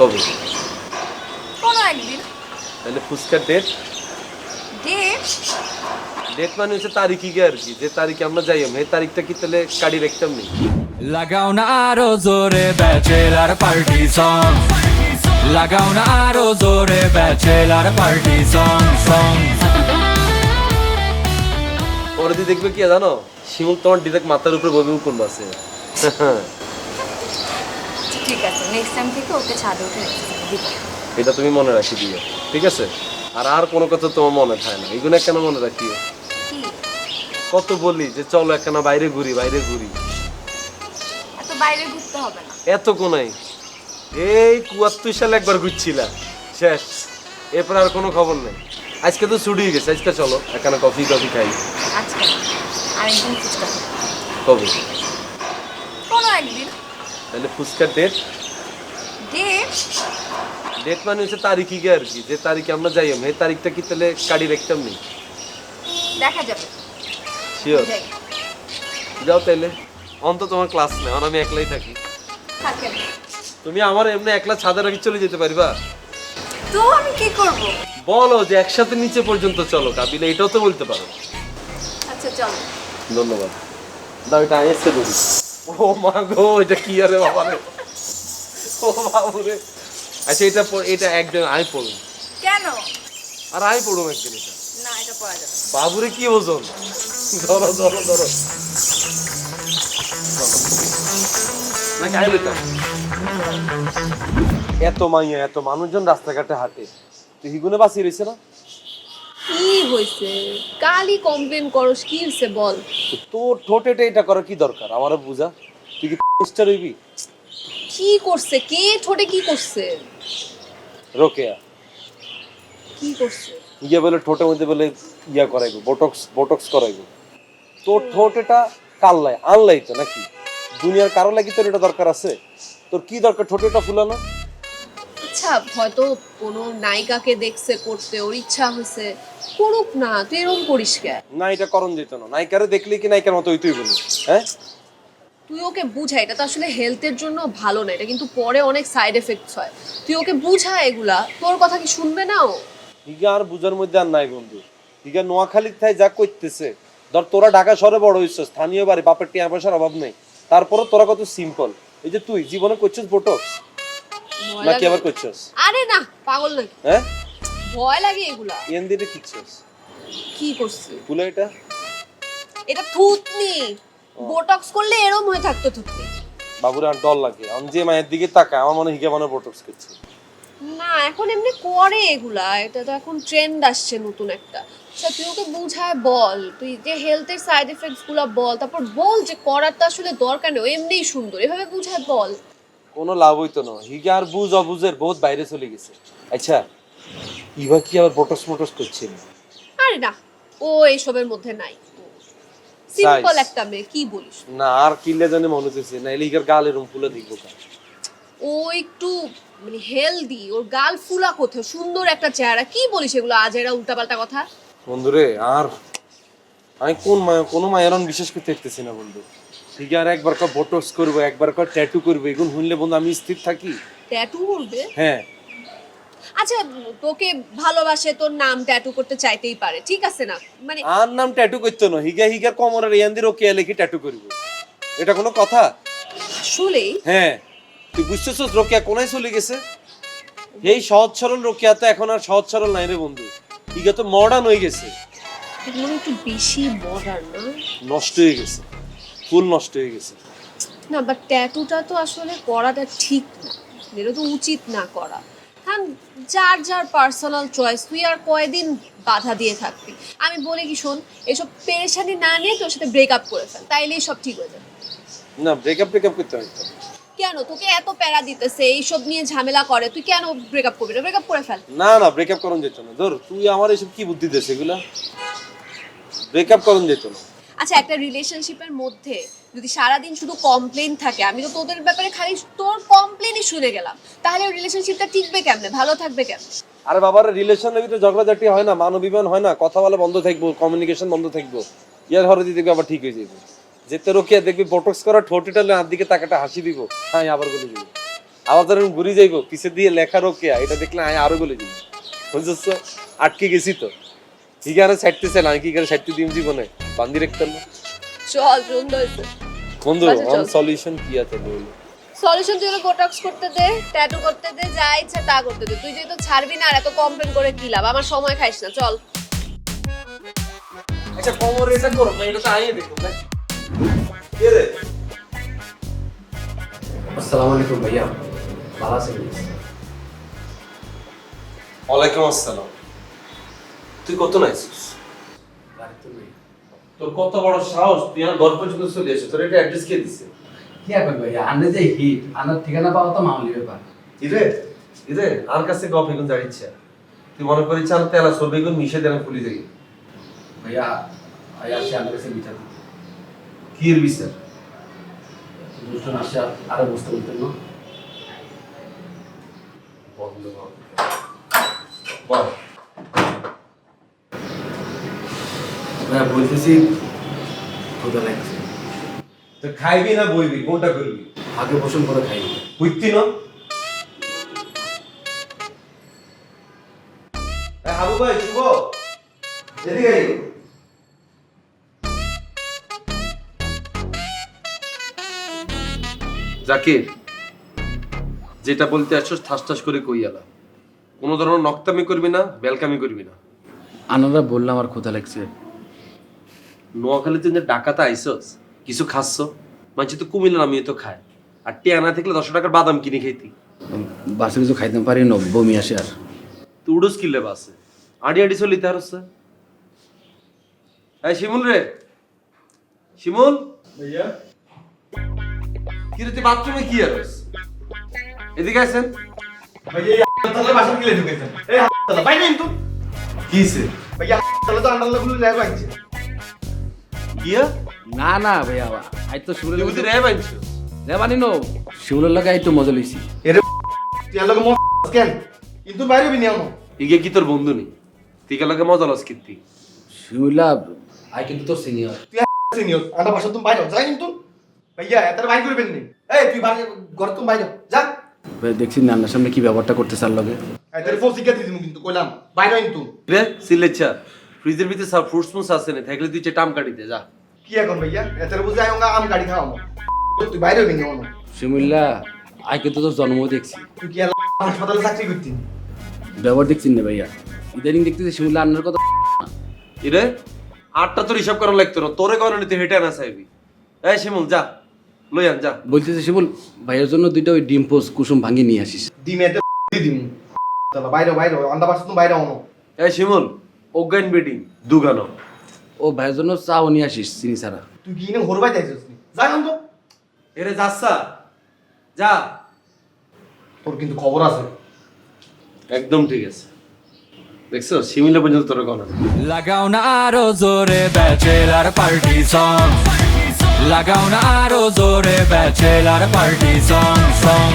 কবে? কোনো একদিন। তাহলে ফুচকার ডেট ডেট ডেট মানে হচ্ছে তারিখই আর কি? যে তারিখে আমরা যাই এই তারিখটা কি তাহলে কাটি রাখতাম নি লাগাও না আরও জোরে ব্যাচেলার পার্টি সং লাগাও না আরও জোরে ব্যাচেলার পার্টি সং সং পরে দেখবে কি জানো? শিমুল তোমার ডিরেক্ট মাথার উপরে বমি কোন বাসে ঠিক আছে নেক্সট টাইম থেকে ওকে ছাদে উঠে দিব। এটা তুমি মনে রাখি দিও ঠিক আছে? আর আর কোনো কথা তোমার মনে থাকে না। এগুলো কেন মনে রাখিও? কত বলি যে চলো একখানা বাইরে ঘুরি বাইরে ঘুরি। এত বাইরে ঘুরতে হবে না। এত কোনাই এই কুয়াত্তর সালে একবার ঘুরছিলাম। শেষ। এরপর আর কোনো খবর নেই। আজকে তো ছুটি হয়ে গেছে আজকে চলো একখানা কফি কফি খাই। আজকে আরেকদিন ফুচকা কবে? কোনো একদিন। তাহলে ফুচকার ডেট ডেট ডেট মানে হচ্ছে তারিখই আর কি যে তারিখে আমরা যাই এই তারিখটা কি তাহলে কাটি রাখতাম নি দেখা যাবে। শিওর যাও তাইলে অন্ত তোমার ক্লাস নেই আমি একলাই থাকি। তুমি আমার এমনি একলা ছাদে রাখি চলে যেতে পারিবা? তো আমি কি করব? বলো যে একসাথে নিচে পর্যন্ত চলো কাবিলে এটাও তো বলতে পারো। আচ্ছা চলো। ধন্যবাদ। দাও এটা আইসে ধরি ও মা গো এটা কি আরে বাবা রে? ও বাবু রে। আচ্ছা এটা এটা একজন আই পড়ুন। কেন? আর আই পড়ুন একদিন এটা। না এটা পড়া যাবে বাবুরে কি ওজন? ধরো ধরো ধরো। নাকি এত মাইয়া এত মানুষজন রাস্তাঘাটে হাঁটে। তুই হিগুনে বাঁচিয়ে রয়েছে না? কি হয়েছে? কালই কমপ্লেন করস কি হয়েছে বল? তোর ঠোঁটেটে এটা করার কি দরকার? আমারও বুঝা। তুই কি মিস্টার হইবি? কি করছে? কে ঠোঁটে কি করছে? রোকেয়া। কি করছে? ইয়ে বলে ঠোঁটের মধ্যে বলে ইয়া করাইবো বোটক্স বোটক্স করাইবো। তোর ঠোঁট এটা কাল্লাই আনলাই তো নাকি? দুনিয়ার কারও লাগি তোর এটা দরকার আছে? তোর কি দরকার ঠোঁট এটা ফুলানো? আচ্ছা হয়তো কোনো নায়িকাকে দেখছে করতে ওর ইচ্ছা হয়েছে। করুক না তুই এরকম করিস কে? না এটা করণ যেত না। নায়িকারে দেখলে কি নায়িকার মতো তুই বলি হ্যাঁ? তুই ওকে বুঝা এটা তো আসলে হেলথের জন্য ভালো না এটা কিন্তু পরে অনেক সাইড এফেক্টস হয়। তুই ওকে বুঝা এগুলা তোর কথা কি শুনবে না ও? হিগা আর বুঝার মধ্যে আর নাই বন্ধু। হিগা নোয়াখালীর থাই যা করতেছে ধর তোরা ঢাকা শহরে বড় হইছ স্থানীয় বাড়ি বাপের টিয়া পয়সার অভাব নেই। তারপরও তোরা কত সিম্পল এই যে তুই জীবনে করছিস বোটক্স নাকি। আবার করছিস? আরে না পাগল নাকি? হ্যাঁ? ভয় লাগে এগুলা। এন দিয়ে কিচ্ছিস কি করছিস ফুলে এটা? এটা থুতনি। বোটক্স করলে এরম হয়ে থাকতো থুতনি। বাবুরে আর ডল লাগে। আমি যে মায়ের দিকে তাকায় আমার মনে হিগা মানে বোটক্স করছে। না এখন এমনি করে এগুলা। এটা তো এখন ট্রেন্ড আসছে নতুন একটা। আচ্ছা তুই ওকে বুঝায় বল। তুই যে হেলথের সাইড এফেক্টসগুলা বল তারপর বল যে করারটা আসলে দরকার নেই। এমনিই সুন্দর। এভাবে বুঝায় বল। কোনো লাভ হইতো না। হিগা আর বুঝ অবুঝের বহুত বাইরে চলে গেছে। আচ্ছা ইভা কি আবার বোটক্স মোটক্স করছে আরে না ও এইসবের মধ্যে নাই। সিম্পল একটা মেয়ে কি বলিস না আর কিলে জানে মনে হচ্ছে না এলে হিগার গাল এরম ফুলে দেখব কা ও একটু মানে হেলদি ওর গাল ফুলা কোথাও সুন্দর একটা চেহারা কি বলিস এগুলো? আজ এরা উল্টাপাল্টা কথা? বন্ধুরে আর আমি কোন মায়া কোনো মায়েরন বিশেষ করতে দেখতেছি না বন্ধু। ঠিক আর একবার কর বোটক্স করব একবার কর ট্যাটু করব এগুন শুনলে বন্ধু আমি স্থির থাকি। ট্যাটু করবে? হ্যাঁ। আচ্ছা তোকে ভালোবাসে তোর নাম ট্যাটু করতে চাইতেই পারে ঠিক আছে না? মানে আর নাম ট্যাটু করতো না হিগা হিগার কমরের ইয়ান্দির ওকে লেখি ট্যাটু করব। এটা কোনো কথা? আসলেই? হ্যাঁ। তুই বুঝতেছিস রোকিয়া কোনায় চলে গেছে? এই সহজ সরল রোকিয়া তো এখন আর সহজ সরল নাই রে বন্ধু। হিগা তো মডার্ন হয়ে গেছে। মনে একটু বেশি মডার্ন নষ্ট হয়ে গেছে। ফুল নষ্ট হয়ে গেছে। না বাট ট্যাটুটা তো আসলে করাটা ঠিক না। এটা তো উচিত না করা। কারণ যার যার পার্সোনাল চয়েস তুই আর কয়দিন বাধা দিয়ে থাকবি। আমি বলি কি শোন এসব পেরেশানি না নিয়ে তোর সাথে ব্রেকআপ করে ফেল তাইলেই সব ঠিক হয়ে যাবে। না ব্রেকআপ ব্রেকআপ করতে হয়। কেন? তোকে এত প্যারা দিতেছে এইসব নিয়ে ঝামেলা করে তুই কেন ব্রেকআপ করবি না? ব্রেকআপ করে ফেল। না না ব্রেকআপ করন যেত না। ধর তুই আমার এসব কি বুদ্ধি দেশ এগুলা? ব্রেকআপ করন যেত না। আচ্ছা একটা রিলেশনশিপের মধ্যে যদি সারাদিন শুধু কমপ্লেন থাকে, আমি তো তোদের ব্যাপারে খালি তোর কমপ্লেনই শুনে গেলাম, তাহলে রিলেশনশিপটা টিকবে কেমনে? ভালো থাকবে কেমনে? আরে বাবার রিলেশনের ভিতরে ঝগড়াঝাটি হয় না মানবিমান হয় না, কথা বলা বন্ধ থাকব কমিউনিকেশন বন্ধ থাকব, ইয়ার হরে দেখবি আবার ঠিক হয়ে যাবে। যেতে রোকিয়া, দেখবি বোটক্স করা ঠোঁটিটা হাত দিকে তাকাটা হাসি দিব হ্যাঁ আবার বলে দিব। আবার ধরেন ঘুরে যাইবো, পিছে দিয়ে লেখার ওকে এটা দেখলে আমি আরও বলে দিই বুঝছ? আটকে গেছি তো। কি কারণে ছাড়তেছে না কি কারণে ছাড়তে দিম জীবনে? বান্ধি রাখতে না চল সুন্দর হয়েছে বন্ধু আচ্ছা। অন সলিউশন কি আছে বলো সলিউশন তুই বোটক্স করতে দে ট্যাটু করতে দে যা ইচ্ছা তা করতে দে। তুই যেহেতু ছাড়বি না আর এত কমপ্লেন করে কি লাভ? আমার সময় খাইস না চল। আচ্ছা কোমরে এটা করো না এটা তো আইয়ে দেখো না? কে রে? আসসালামু আলাইকুম ভাইয়া ভালো আছেন? ওয়ালাইকুম আসসালাম। তুই কত নাইছিস? তোর কত বড় সাহস? তুই আর ঘর পর্যন্ত চলে এসে তোর এটা অ্যাড্রেস কে দিছে? কি আপনি ভাইয়া আনে যে হিট আনার ঠিকানা পাওয়া তো মামলি ব্যাপার। ইরে ইরে আর কাছে গপ এগুন যাইছে তুই মনে করি চাল তেলা সরবে এগুন মিশে দেন পুলি দেখি ভাইয়া ভাইয়া আসছে আমার কাছে বিচার দিতে কি এর বিচার? দুজন আসছে আরও বুঝতে বলতেন না? বন্ধ কর। বল ভাইয়া বলতেছি ক্ষুদা লাগছে। তো খাইবি না বইবি? কোনটা করবি? আগে পোষণ করে খাই বুঝতি না? হাবু ভাই শুভ। এদিকে। জাকির যেটা বলতে আসছো ঠাস ঠাস করে কই আলা? কোনো ধরনের নক্তামি করবি না বেলকামি করবি না? আনারা বললাম আমার ক্ষুদা লাগছে। নোয়াখালীতে যে ডাকাতে আইসস কিছু খাচ্ছ? মানছি তো কুমিল্লা নামিয়ে তো খায়। আর টিয়ানা থাকলে দশ টাকার বাদাম কিনে খাইতি। বাসে কিছু খাইতে পারি না বমি আসে আর। তুই উডোস কিনলে বাসে আড়ি আড়ি চলিতে আর হচ্ছে। এই শিমুল রে। শিমুল? ভাইয়া? কি রে তুই বাথরুমে কি আর এদিকে আছেন ভাইয়া তাহলে বাসা কিলে ঢুকেছেন। এই তাহলে বাইরে কিন্তু কিছে ভাইয়া তাহলে তো আন্ডারলা গুলো ল্যাব লাগছে। গিয়া? না না ভাইয়া আই তো তুই শিমুলের বুঝি রে বাইনছ নো। শিমুলের লাগে আই তো মজা লইছি। এরে তুই আলোক মো কেন? কিন্তু বাইরে বি নিও ইগে কি তোর বন্ধু নেই তুই লাগে মজা লস কীর্তি শিমুলা আই কিন্তু তোর সিনিয়র তুই সিনিয়র আন্ডা বাসা তুমি বাইরে যাই কিন্তু। ভাইয়া এত বাইরে করবেন নি। এই তুই বাইরে ঘর তুমি বাইরে যা। ভাই দেখছি নান্নার সামনে কি ব্যবহারটা করতে চার লগে। ফোন শিখে দিদিম কিন্তু কইলাম। বাইরে কিন্তু। রে সিলেচ্ছা ফ্রিজের ভিতরে সব ফ্রুটস মুস আছে না থাকলে তুই টাম কাটিতে যা। কি এখন ভাইয়া? এত বুঝে আয় আম গাড়ি খাওয়াবো। তুই বাইরে হবি নিও শিমুল্লা আই কিন্তু তোর জন্ম দেখছি। তুই কি আর হাসপাতালে চাকরি করতি? ব্যবহার দেখছি না ভাইয়া। ইদানিং দেখতেছি শিমুল্লা আন্নার কথা। ইরে আটটা তোর হিসাব করা লাগতো না তোরে করানো নিতে হেঁটে আনা চাইবি। এই শিমুল যা লই আন যা। বলতেছে শিমুল ভাইয়ের জন্য দুইটা ওই ডিম পোস কুসুম ভাঙি নিয়ে আসিস। ডিম এতে তাহলে বাইরে বাইরে আন্ডা বাসা তুমি বাইরে আনো। এই শিমুল অজ্ঞান বেডিং দুগানো। ও ভাইয়ের জন্য চাও নিয়ে আসিস চিনি ছাড়া। তুই কি না হরবাই যাইছিস যা কিন্তু এরে যাচ্ছা যা। তোর কিন্তু খবর আছে। একদম ঠিক আছে। দেখছ শিমিলা পর্যন্ত তোর কনা লাগাও না আরও জোরে ব্যাচেলার পার্টি সং লাগাও না আরও জোরে ব্যাচেলার পার্টি সং সং